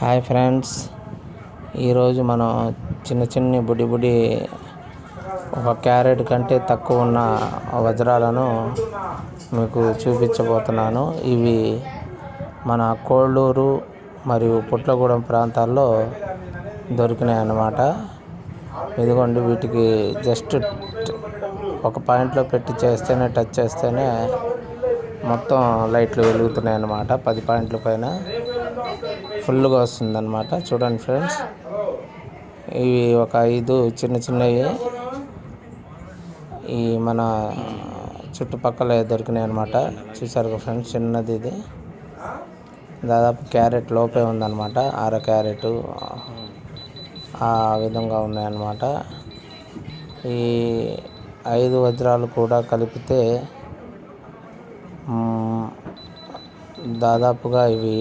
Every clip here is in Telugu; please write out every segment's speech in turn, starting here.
Hi friends. ఈరోజు మనం చిన్న చిన్ని బుడి బుడి ఒక క్యారెట్ కంటే తక్కువ ఉన్న వజ్రాలను మీకు చూపించబోతున్నాను. ఇవి మన కోళ్ళూరు మరియు పుట్లగూడెం ప్రాంతాల్లో దొరికినాయి అన్నమాట ఇదిగోండి వీటికి జస్ట్ ఒక పాయింట్లో పెట్టి చేస్తేనే టచ్ చేస్తేనే మొత్తం లైట్లు వెలుగుతున్నాయి అన్నమాట పది పాయింట్ల పైన. ఫుల్గా వస్తుందన్నమాట. చూడండి ఫ్రెండ్స్. ఇవి ఒక ఐదు చిన్న చిన్నవి. ఈ మన చుట్టుపక్కల దొరికినాయి అనమాట చూసారు ఫ్రెండ్స్ చిన్నది ఇది. దాదాపు క్యారెట్ లోపే ఉందన్నమాట. అర క్యారెట్ ఆ విధంగా ఉన్నాయన్నమాట. ఈ ఐదు వజ్రాలు కూడా కలిపితే దాదాపుగా ఇవి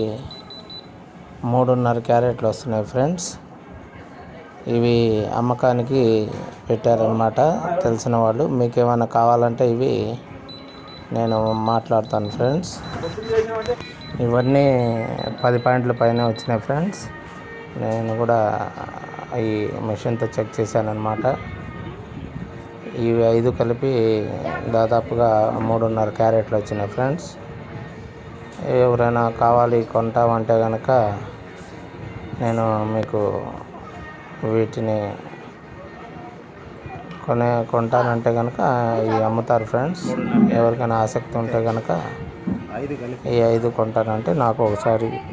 మూడున్నర క్యారెట్లు వస్తున్నాయి ఫ్రెండ్స్. ఇవి అమ్మకానికి పెట్టారనమాట తెలిసిన వాళ్ళు. మీకు ఏమైనా కావాలంటే ఇవి నేను మాట్లాడతాను ఫ్రెండ్స్. ఇవన్నీ పది పాయింట్ల పైన వచ్చినాయి ఫ్రెండ్స్. నేను కూడా ఈ మిషన్తో చెక్ చేశాను అనమాట ఇవి ఐదు కలిపి దాదాపుగా మూడున్నర క్యారెట్లు వచ్చినాయి ఫ్రెండ్స్. ఎవరైనా కావాలి కొంటామంటే కనుక నేను మీకు వీటిని కొనే కొంటానంటే కనుక ఇవి అమ్ముతారు ఫ్రెండ్స్. ఎవరికైనా ఆసక్తి ఉంటే కనుక ఈ ఐదు కొంటానంటే నాకు ఒకసారి